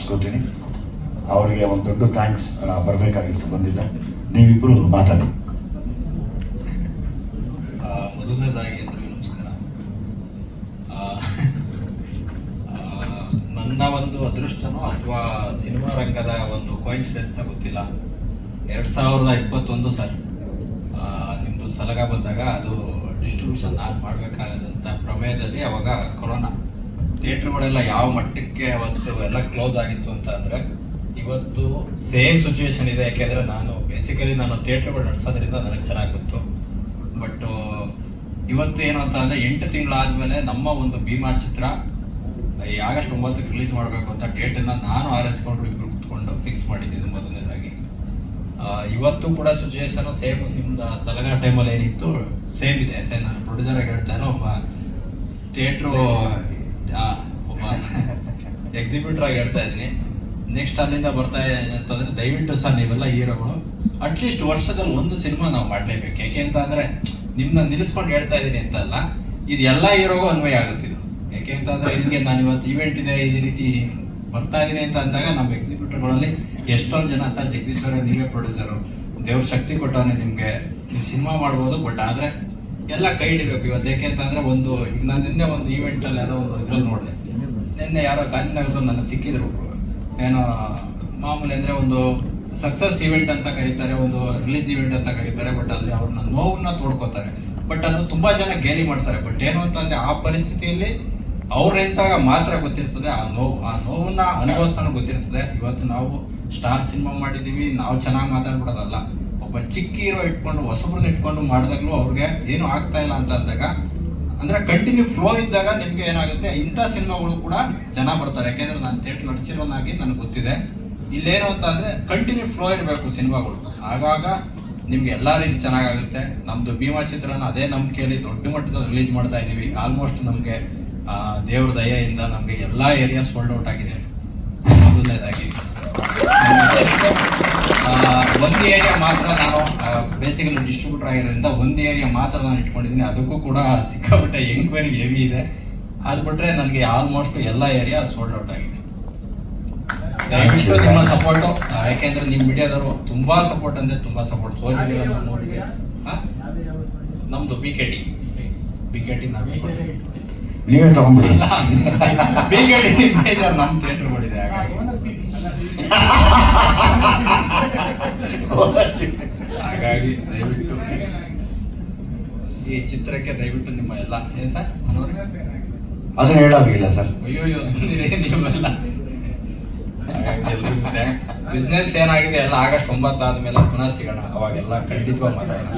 ಜ್ಞಾಪಿಸ್ಕೊತೀನಿ ಅವರಿಗೆ ಒಂದು ದೊಡ್ಡ ಥ್ಯಾಂಕ್ಸ್ ಬರಬೇಕಾಗಿತ್ತು, ಬಂದಿಲ್ಲ. ನೀವಿಬ್ಬರು ಮಾತಾಡಿ. ಮೊದಲನೇದಾಗಿ ನಮಸ್ಕಾರ. ನನ್ನ ಒಂದು ಅದೃಷ್ಟನೋ ಅಥವಾ ಸಿನಿಮಾ ರಂಗದ ಒಂದು ಕೋಇನ್ಸಿಡೆನ್ಸ್ ಗೊತ್ತಿಲ್ಲ. ಎರಡು ಸಾವಿರದ ಇಪ್ಪತ್ತೊಂದು ಸರ್ ನಿಮ್ಮದು ಸಲಗ ಬಂದಾಗ ಅದು ಡಿಸ್ಟ್ರಿಬ್ಯೂಷನ್ ನಾನು ಮಾಡಬೇಕಾದಂಥ ಪ್ರಮೇಯದಲ್ಲಿ ಅವಾಗ ಕೊರೋನಾ. ಥಿಯೇಟ್ರ್ಗಳೆಲ್ಲ ಯಾವ ಮಟ್ಟಕ್ಕೆ ಅವತ್ತು ಎಲ್ಲ ಕ್ಲೋಸ್ ಆಗಿತ್ತು ಅಂತ ಅಂದರೆ ಇವತ್ತು ಸೇಮ್ ಸಿಚುವೇಶನ್ ಇದೆ. ಯಾಕೆಂದರೆ ನಾನು ಬೇಸಿಕಲಿ ನಾನು ಥಿಯೇಟ್ರ್ಗಳು ನಡೆಸೋದ್ರಿಂದ ನನಗೆ ಚೆನ್ನಾಗಿ ಗೊತ್ತು. ಬಟ್ ಇವತ್ತು ಏನು ಅಂತ ಅಂದರೆ ಎಂಟು ತಿಂಗಳಾದಮೇಲೆ ನಮ್ಮ ಒಂದು ಭೀಮಾ ಚಿತ್ರ ಈ ಆಗಸ್ಟ್ ಒಂಬತ್ತಕ್ಕೆ ರಿಲೀಸ್ ಮಾಡಬೇಕು ಅಂತ ಡೇಟನ್ನು ನಾನು ಆರೈಸ್ಕೊಂಡು ಇಬ್ಬರು ಕುತ್ಕೊಂಡು ಫಿಕ್ಸ್ ಮಾಡಿದ್ದಿದ್ದು ಮೊದಲನೇದಾಗಿ. ಇವತ್ತು ಕೂಡ ಸಿಚುವೇಶನು ಸೇಮ್ ನಿಮ್ದು ಸಲಗಾ ಟೈಮಲ್ಲಿ ಏನಿತ್ತು ಸೇಮ್ ಇದೆ. ಸೇಮ್ ನಾನು ಪ್ರೊಡ್ಯೂಸರಾಗಿ ಹೇಳ್ತಾ ಒಬ್ಬ ಥಿಯೇಟ್ರು ಒಬ್ಬ ಎಕ್ಸಿಬಿಟರ್ ಆಗಿ ಹೇಳ್ತಾ ಇದ್ದೀನಿ. ನೆಕ್ಸ್ಟ್ ಅಲ್ಲಿಂದ ಬರ್ತಾ ಇದೆ ಅಂತಂದ್ರೆ ದಯವಿಟ್ಟು ಸರ್ ನೀವೆಲ್ಲ ಹೀರೋಗಳು ಅಟ್ಲೀಸ್ಟ್ ವರ್ಷದಲ್ಲಿ ಒಂದು ಸಿನಿಮಾ ನಾವು ಮಾಡಲೇಬೇಕು. ಯಾಕೆ ಅಂತ ಅಂದ್ರೆ ನಿಮ್ಮನ್ನ ನಿಲ್ಲಿಸ್ಕೊಂಡು ಹೇಳ್ತಾ ಇದ್ದೀನಿ ಅಂತಲ್ಲ, ಇದು ಎಲ್ಲ ಹೀರೋಗೂ ಅನ್ವಯ ಆಗುತ್ತೆ ಇದು. ಯಾಕೆ ಅಂತ ಅಂದ್ರೆ ನಾನು ಇವತ್ತು ಇವೆಂಟ್ ಇದೆ ಈ ರೀತಿ ಬರ್ತಾ ಇದ್ದೀನಿ ಅಂತ ಅಂದಾಗ ನಮ್ಮ ಎಕ್ಸಿಬಿಟರ್ಗಳಲ್ಲಿ ಎಷ್ಟೊಂದು ಜನ ಸರ್ ಜಗದೀಶ್ವರ, ನೀವೇ ಪ್ರೊಡ್ಯೂಸರು ದೇವ್ರ ಶಕ್ತಿ ಕೊಟ್ಟವನೇ ನಿಮಗೆ. ನೀವು ಸಿನಿಮಾ ಮಾಡ್ಬೋದು ಬಟ್ ಆದರೆ ಎಲ್ಲ ಕೈ ಹಿಡಿಬೇಕು ಇವತ್ತು. ಯಾಕೆ ಅಂತಂದ್ರೆ ಒಂದು, ಈಗ ನಾನು ನಿನ್ನೆ ಒಂದು ಈವೆಂಟಲ್ಲಿ ಯಾವುದೋ ಒಂದು ಇದ್ರಲ್ಲಿ ನೋಡಿದೆ. ನಿನ್ನೆ ಯಾರೋ ಗಾಂಧಿನಗರದಲ್ಲಿ ನನಗೆ ಸಿಕ್ಕಿದ್ರು. ಏನೋ ಮಾಮೂಲಿ ಅಂದರೆ ಒಂದು ಸಕ್ಸಸ್ ಈವೆಂಟ್ ಅಂತ ಕರೀತಾರೆ, ಒಂದು ರಿಲೀಸ್ ಈವೆಂಟ್ ಅಂತ ಕರೀತಾರೆ ಬಟ್ ಅಲ್ಲಿ ಅವ್ರನ್ನ ನೋವನ್ನ ತೋಡ್ಕೋತಾರೆ. ಬಟ್ ಅದು ತುಂಬಾ ಜನ ಗೇಲಿ ಮಾಡ್ತಾರೆ. ಬಟ್ ಏನು ಅಂತಂದ್ರೆ ಆ ಪರಿಸ್ಥಿತಿಯಲ್ಲಿ ಅವ್ರು ಮಾತ್ರ ಗೊತ್ತಿರ್ತದೆ, ಆ ನೋವು, ಆ ನೋವನ್ನ ಅನುಭವಿಸ್ತಾನು ಗೊತ್ತಿರ್ತದೆ. ಇವತ್ತು ನಾವು ಸ್ಟಾರ್ ಸಿನಿಮಾ ಮಾಡಿದ್ದೀವಿ, ನಾವು ಚೆನ್ನಾಗಿ ಮಾತಾಡ್ಬಿಡೋದಲ್ಲ. ಒಬ್ಬ ಚಿಕ್ಕ ಹೀರೋ ಇಟ್ಕೊಂಡು ಹೊಸಬ್ರನ್ನ ಇಟ್ಕೊಂಡು ಮಾಡಿದಾಗ್ಲೂ ಅವ್ರಿಗೆ ಏನು ಆಗ್ತಾ ಇಲ್ಲ ಅಂತ ಅಂದಾಗ, ಅಂದ್ರೆ ಕಂಟಿನ್ಯೂ ಫ್ಲೋ ಇದ್ದಾಗ ನಿಮ್ಗೆ ಏನಾಗುತ್ತೆ? ಇಂಥ ಸಿನಿಮಾಗಳು ಕೂಡ ಜನ ಬರ್ತಾರೆ. ಯಾಕೆಂದ್ರೆ ನಾನು ಥಿಯೇಟರ್ ನಡೆಸಿರೋನಾಗಿ ನನಗೆ ಗೊತ್ತಿದೆ. ಇಲ್ಲೇನು ಅಂತ ಅಂದ್ರೆ ಕಂಟಿನ್ಯೂ ಫ್ಲೋ ಇರಬೇಕು ಸಿನಿಮಾಗಳು. ಆಗಾಗ ನಿಮ್ಗೆ ಎಲ್ಲಾ ರೀತಿ ಚೆನ್ನಾಗಾಗುತ್ತೆ. ನಮ್ದು ಭೀಮಾ ಚಿತ್ರನ ಅದೇ ನಂಬಿಕೆಯಲ್ಲಿ ದೊಡ್ಡ ಮಟ್ಟದಲ್ಲಿ ರಿಲೀಸ್ ಮಾಡ್ತಾ ಇದೀವಿ. ಆಲ್ಮೋಸ್ಟ್ ನಮ್ಗೆ ದೇವ್ರ ದಯೆಯಿಂದ ನಮ್ಗೆ ಎಲ್ಲಾ ಏರಿಯಾಸ್ ಸೋಲ್ಡ್ ಔಟ್ ಆಗಿದೆ. ಒಂದು ಏರಿಯಾ ಮಾತ್ರ ನಾನು ಬೇಸಿಕಲಿ ಡಿಸ್ಟ್ರಿಬ್ಯೂಟರ್ ಆಗಿರೋದ್ರಿಂದ ಒಂದು ಏರಿಯಾ ಮಾತ್ರ ನಾನು ಇಟ್ಕೊಂಡಿದ್ದೀನಿ. ಅದಕ್ಕೂ ಕೂಡ ಸಿಕ್ಕಾಪಟ್ಟೆ ಎಂಕ್ವೈರಿ ಹೆವಿ ಇದೆ. ಅದು ಬಿಟ್ಟರೆ ನನಗೆ ಆಲ್ಮೋಸ್ಟ್ ಎಲ್ಲ ಏರಿಯಾ ಸೋಲ್ಡ್ ಔಟ್ ಆಗಿದೆ. ದಯವಿಟ್ಟು ನಿಮ್ಮ ಸಪೋರ್ಟು ಯಾಕೆಂದ್ರೆ ನಿಮ್ಮ ಮೀಡಿಯಾದವರು ತುಂಬಾ ಸಪೋರ್ಟ್ ಅಂದ್ರೆ ತುಂಬಾ ಸಪೋರ್ಟ್ ಸೋರಿ ನೋಡಿಗೆ ನಮ್ದು B K T B K T ನೀವೇ ತಗೊಂಡ್ಬಿಡಿ. ಬಿ ಕೆ ಟಿ ಮೇಜರ್ ನಮ್ಮ ಥಿಯೇಟರ್ ಮಾಡಿದೆ ಹಾಗಾಗಿ. ಹಾಗಾಗಿ ದಯವಿಟ್ಟು ಈ ಚಿತ್ರಕ್ಕೆ ದಯವಿಟ್ಟು ನಿಮ್ಮ ಎಲ್ಲ ಏನ್ ಸರ್ ಮನೋರಿ ಅದನ್ನ ಹೇಳೋಗಿಲ್ಲ ಸರ್. ಅಯ್ಯೋ ಸುಮ್ಮನೆ ನೀವೆಲ್ಲ ಬಿಸ್ನೆಸ್ ಏನಾಗಿದೆ ಎಲ್ಲ ಆಗಸ್ಟ್ ಒಂಬತ್ತಾದ್ಮೇಲೆ ಪುನಃ ಸಿಗೋಣ. ಅವಾಗೆಲ್ಲ ಖಂಡಿತವಾಗಿ ಮಾತಾಡೋಣ.